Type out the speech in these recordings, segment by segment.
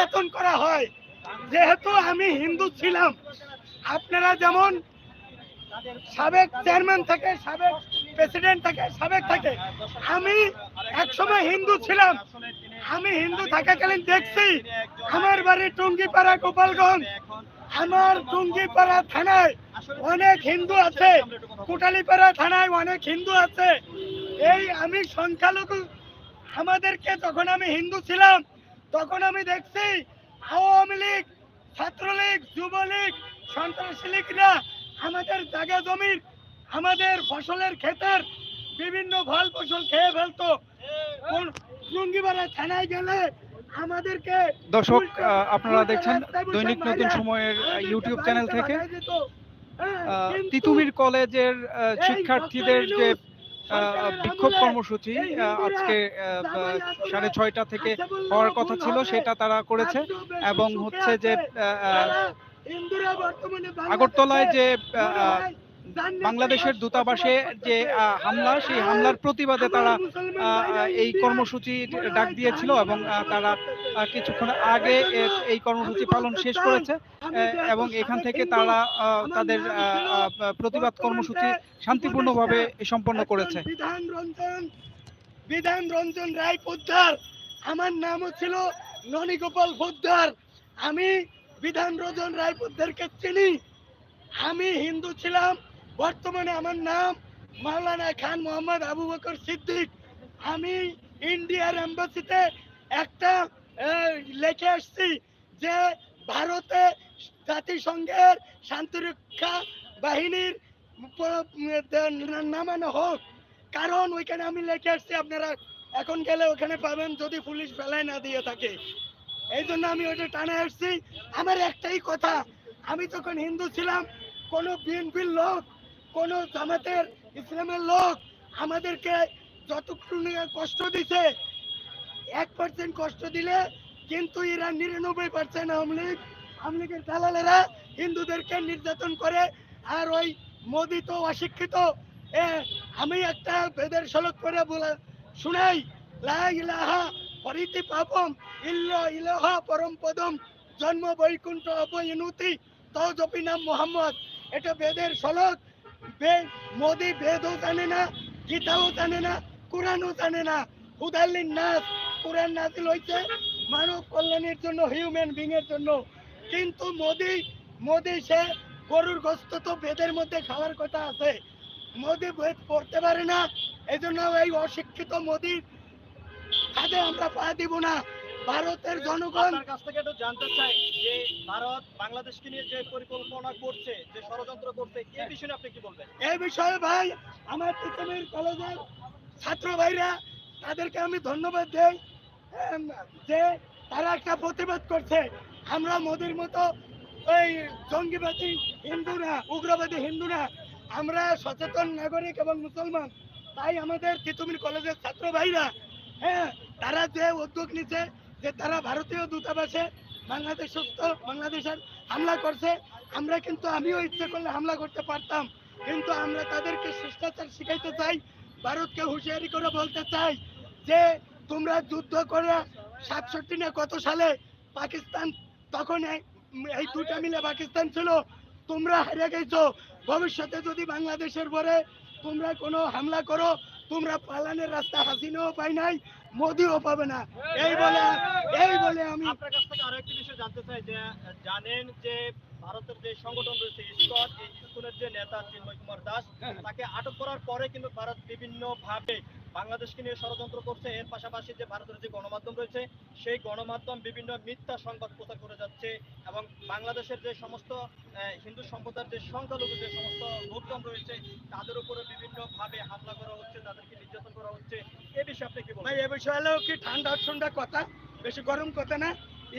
নির্যাতন করা হয়। যেহেতু আমি হিন্দু ছিলাম, আপনারা যেমন সাবেক চেয়ারম্যান থাকে, সাবেক প্রেসিডেন্ট থাকে, সাবেক থাকে, আমি একসময় হিন্দু ছিলাম। আমি হিন্দু থাকাকালীন দেখছি আমার বাড়ি টুঙ্গিপাড়া, গোপালগঞ্জ। আমার টুঙ্গিপাড়া থানায় অনেক হিন্দু আছে, কোটালীপাড়া থানায় অনেক হিন্দু আছে। এই আমি সংখ্যালঘু, আমাদেরকে যখন আমি হিন্দু ছিলাম তখন আমি দেখছি আওয়ামী লীগ ছাত্রলীগ যুবলীগ সন্ত্রাসী লীগরা আমাদের জায়গা জমির আমাদের ফসলের ক্ষেতের বিভিন্ন ফল ফসল খেয়ে ফেলতো টুঙ্গিপাড়া থানায় গেলে আমাদেরকে দর্শক আপনারা দেখছেন দৈনিক নতুন সময়ের ইউটিউব চ্যানেল থেকে। হ্যাঁ, তিতুমির কলেজের শিক্ষার্থীদের যে বিক্ষোভ কর্মসূচি আজকে সাড়ে ছয়টা থেকে হওয়ার কথা ছিল সেটা তারা করেছে এবং হচ্ছে যে আগরতলায় যে বাংলাদেশের দূতাবাসে যে হামলা, সেই হামলার প্রতিবাদে তারা এই কর্মসূচি ডাক দিয়েছিল এবং তারা কিছুক্ষণ আগে এই কর্মসূচি পালন শেষ করেছে এবং এখান থেকে তারা তাদের নাম প্রতিবাদ কর্মসূচি শান্তিপূর্ণভাবে সম্পন্ন করেছে। বিধান রঞ্জন বিধান রঞ্জন রায় পোদ্দার, আমার নামও ছিল ননীগোপাল পোদ্দার। আমি বিধান রঞ্জন রায় পোদ্দারকে চিনি। আমি হিন্দু ছিলাম বর্তমানে আমার নাম মাওলানা খান মোহাম্মদ আবু বকর সিদ্দিক। আমি ইন্ডিয়ার এম্বাসিতে একটা লিখে আসছি যে ভারতে জাতিসংঘের শান্তিরক্ষা বাহিনীর নামানো হোক। কারণ ওইখানে আমি লিখে আসছি, আপনারা এখন গেলে ওখানে পাবেন যদি পুলিশ ফেলায় না দিয়ে থাকে। এই জন্য আমি ওইটা টানে আসছি। আমার একটাই কথা, আমি তখন হিন্দু ছিলাম, কোন বিএনপির লোক কোন জামাতের ইসলামের লোক আমাদেরকে যতটুকু কষ্ট দিছে, এক পার্সেন্ট কষ্ট দিলে কিন্তু এরা নিরানব্বই পার্সেন্ট আওয়ামী লীগ, আওয়ামী লীগের দালালেরা হিন্দুদেরকে নির্যাতন করে। আর ওই মোদি তো অশিক্ষিত। আমি একটা বেদের শ্লোক করে বলে, শুনাই। লা ইলাহা হরিতি পাপম, ইল্ল ইলাহা পরম জন্ম বৈকুণ্ঠ অপয়নুতি তো জপি নাম মোহাম্মদ। এটা বেদের শ্লোক বে- মোদি বেদও জানে না, গীতাও জানে না, কোরআনও জানে না। হুদাল্লিন নাস, কোরআন নাজিল হইছে মানব কল্যাণের জন্য হিউম্যান বিং এর জন্য। কিন্তু মোদি মোদি সে গরুর গোস্ত তো বেদের মধ্যে খাওয়ার কথা আছে। মোদি বেদ পড়তে পারে না এই জন্য এই অশিক্ষিত মোদির কাজে আমরা পা দিব না। ভারতের জনগণ কাছ থেকে একটু জানতে চাই যে ভারত বাংলাদেশকে নিয়ে যে পরিকল্পনা করছে যে ষড়যন্ত্র করছে এই বিষয়ে আপনি কি বলবেন? এই বিষয়ে ভাই আমার পৃথিবীর কলেজের ছাত্র ভাইরা তাদেরকে আমি ধন্যবাদ দেই যে তারা একটা প্রতিবাদ করছে। আমরা মোদির মতো ওই জঙ্গিবাদী হিন্দু না উগ্রবাদী হিন্দু না আমরা সচেতন নাগরিক এবং মুসলমান। তাই আমাদের তিতুমির কলেজের ছাত্র ভাইরা হ্যাঁ তারা যে উদ্যোগ নিচ্ছে যে তারা ভারতীয় দূতাবাসে বাংলাদেশ বাংলাদেশের হামলা করছে, আমরা কিন্তু আমিও ইচ্ছে করলে হামলা করতে পারতাম। কিন্তু আমরা তাদেরকে শিষ্টাচার শিখাইতে চাই, ভারতকে হুঁশিয়ারি করে বলতে চাই যে, তোমরা যুদ্ধ করে সাতষট্টি না কত সালে পাকিস্তান, তখন এই দুটা মিলে পাকিস্তান ছিল, তোমরা হেরে গেছো। ভবিষ্যতে যদি বাংলাদেশের পরে তোমরা কোনো হামলা করো, তোমরা পালানের রাস্তা হাসিনাও পাই নাই মোদিও পাবে না। এই বলে এই বলে আমি আপনার কাছ থেকে আরও একটি বিষয় জানতে চাই যে, জানেন যে ভারতের যে সংগঠন রয়েছে ইসকন এই ইসকনের যে নেতা চিন্ময় কুমার দাস তাকে আটক করার পরে কিন্তু ভারত বিভিন্ন ভাবে বাংলাদেশকে নিয়ে ষড়যন্ত্র করছে। এর পাশাপাশি যে ভারতের যে গণমাধ্যম রয়েছে সেই গণমাধ্যম বিভিন্ন মিথ্যা সংবাদ প্রচার করে যাচ্ছে এবং বাংলাদেশের যে সমস্ত হিন্দু সম্প্রদায়ের যে সংখ্যালঘু যে সমস্ত লোকজন রয়েছে তাদের উপরে বিভিন্ন ভাবে হামলা করা হচ্ছে তাদেরকে নির্যাতন করা হচ্ছে। এ বিষয়ে আপনি কি ভাই বলবেন এ বিষয় হলো কি ঠান্ডা ঠান্ডা কথা? বেশি গরম কথা না।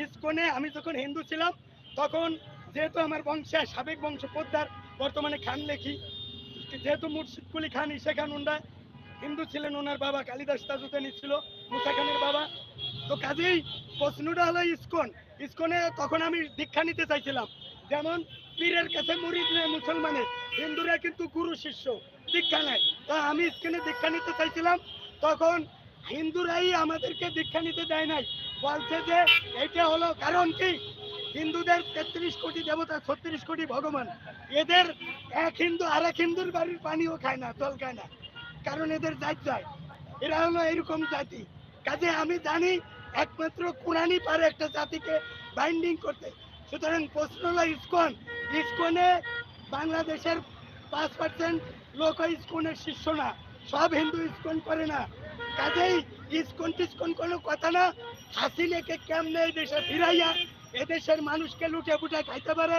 ইসকনে আমি যখন হিন্দু ছিলাম তখন যেহেতু আমার বংশে, সাবেক বংশ পোদ্দার বর্তমানে খান লেখি। যেহেতু মুর্শিদ কুলি খান, ইসা খান উন্ডা, হিন্দু ছিলেন ওনার বাবা, কালিদাস তাজুদ্দানি ছিল, মুসা খানের বাবা। তো কাজেই প্রশ্নটা হলো ইস্কন। ইস্কনে তখন আমি দীক্ষা নিতে চাইছিলাম। যেমন পীরের কাছে মুরিদ নেয়, মুসলমানের। হিন্দুরা কিন্তু গুরু শিষ্য, দীক্ষা নেয়। তো আমি ইসকনে দীক্ষা নিতে চাইছিলাম। তখন হিন্দুরাই আমাদেরকে দীক্ষা নিতে দেয় নাই। বলছে যে এটা হলো কারণ কি? হিন্দুদের তেত্রিশ কোটি দেবতা, ছত্রিশ কোটি ভগবান। এদের এক হিন্দু আর এক হিন্দুর বাড়ির পানিও খায় না, জল খায় না। কারণ এদের জাত যায় এরা হলো এরকম জাতি। কাজে আমি জানি একমাত্র কোরআনই পারে একটা জাতিকে বাইন্ডিং করতে। সুতরাং প্রশ্ন হলো, ইস্কন। ইস্কনে বাংলাদেশের পাঁচ পার্সেন্ট লোক ইস্কনের শিষ্য না। সব হিন্দু ইস্কন করে না। কাজেই ইস্কন টিস্কন কোনো কথা না। হাসিনাকে কেমনে এই দেশে ফিরাইয়া এদেশের মানুষকে লুটে ফুটে খাইতে পারে।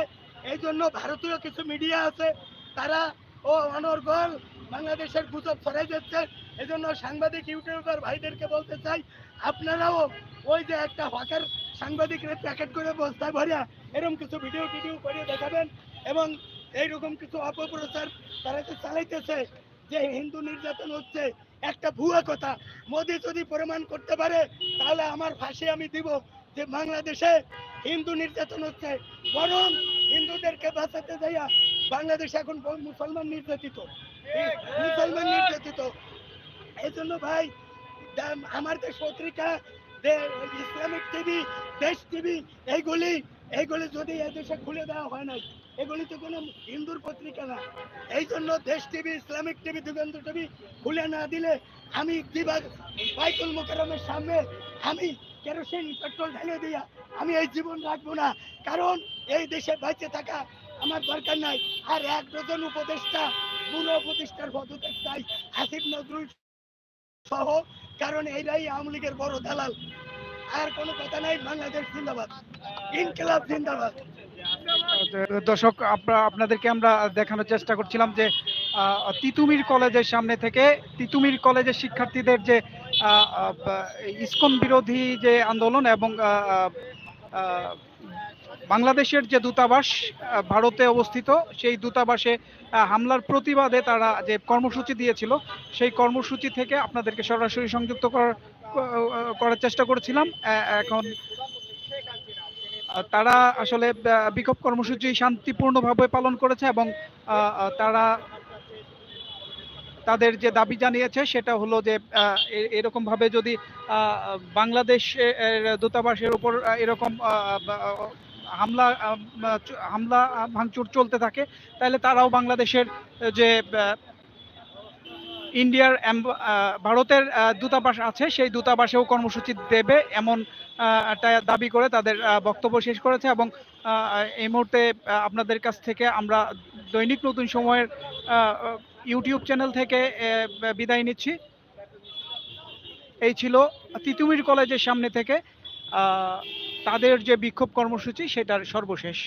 এই জন্য ভারতীয় কিছু মিডিয়া আছে, তারা ও অনর্গল বাংলাদেশের গুজব ছড়াই যাচ্ছে জন্য সাংবাদিক ইউটিউবার ভাইদেরকে বলতে চাই, আপনারাও ওই যে একটা হকার সাংবাদিকরা প্যাকেট করে বস্তায় ভরিয়া এরকম কিছু ভিডিও টিডিও করে দেখাবেন এবং এইরকম কিছু অপপ্রচার তারা যে চালাইতেছে যে হিন্দু নির্যাতন হচ্ছে, একটা ভুয়া কথা। মোদি যদি প্রমাণ করতে পারে, তাহলে আমার ফাঁসি আমি দিব যে বাংলাদেশে হিন্দু নির্যাতন হচ্ছে, বরং হিন্দুদেরকে বাঁচাতে যাইয়া বাংলাদেশ এখন মুসলমান নির্যাতিত। মুসলমান নির্যাতিত। এই জন্য ভাই আমার দেশ পত্রিকা ইসলামিক টিভি, দেশ টিভি, এইগুলি এইগুলি যদি এদেশে খুলে দেওয়া হয় নাই, এগুলি তো কোনো হিন্দুর পত্রিকা না। এই জন্য Desh TV, Islamic TV Diganta TV খুলে না দিলে আমি দিবাগ বাইতুল মোকারমের সামনে আমি কেরোসিন, পেট্রোল ঢেলে দিয়া আমি এই জীবন রাখব না। কারণ এই দেশে বেঁচে থাকা আমার দরকার নাই। আর এক ডজন উপদেষ্টা পুরো উপদেষ্টার পদত্যাগ চাই। হাসিব নজরুল সহ, কারণ এইরাই আওয়ামী লীগের বড় দালাল। আর কোনো কথা নাই, বাংলাদেশ জিন্দাবাদ। ইনকিলাব জিন্দাবাদ। দর্শক আপনা- আপনাদেরকে আমরা দেখানোর চেষ্টা করছিলাম যে তিতুমির কলেজের সামনে থেকে তিতুমির কলেজের শিক্ষার্থীদের যে ইসকন বিরোধী যে আন্দোলন এবং বাংলাদেশের যে দূতাবাস ভারতে অবস্থিত, সেই দূতাবাসে হামলার প্রতিবাদে তারা যে কর্মসূচি দিয়েছিল, সেই কর্মসূচি থেকে আপনাদেরকে সরাসরি সংযুক্ত করার করার চেষ্টা করেছিলাম। এখন তারা আসলে বিক্ষোভ কর্মসূচি শান্তিপূর্ণভাবে পালন করেছে এবং তারা তাদের যে দাবি জানিয়েছে সেটা হলো যে আহ, এ- এরকম ভাবে যদি বাংলাদেশ দূতাবাসের উপর এরকম হামলা হামলা ভাঙচুর চলতে থাকে তাহলে তারাও বাংলাদেশের যে ইন্ডিয়ার ভারতের দূতাবাস আছে সেই দূতাবাসেও কর্মসূচি দেবে এমন একটা দাবি করে তাদের বক্তব্য শেষ করেছে এবং এই মুহূর্তে আপনাদের কাছ থেকে আমরা দৈনিক নতুন সময়ের ইউটিউব চ্যানেল থেকে বিদায় নিচ্ছি। এই ছিল তিতুমির কলেজের সামনে থেকে তাদের যে বিক্ষোভ কর্মসূচি সেটার সর্বশেষ।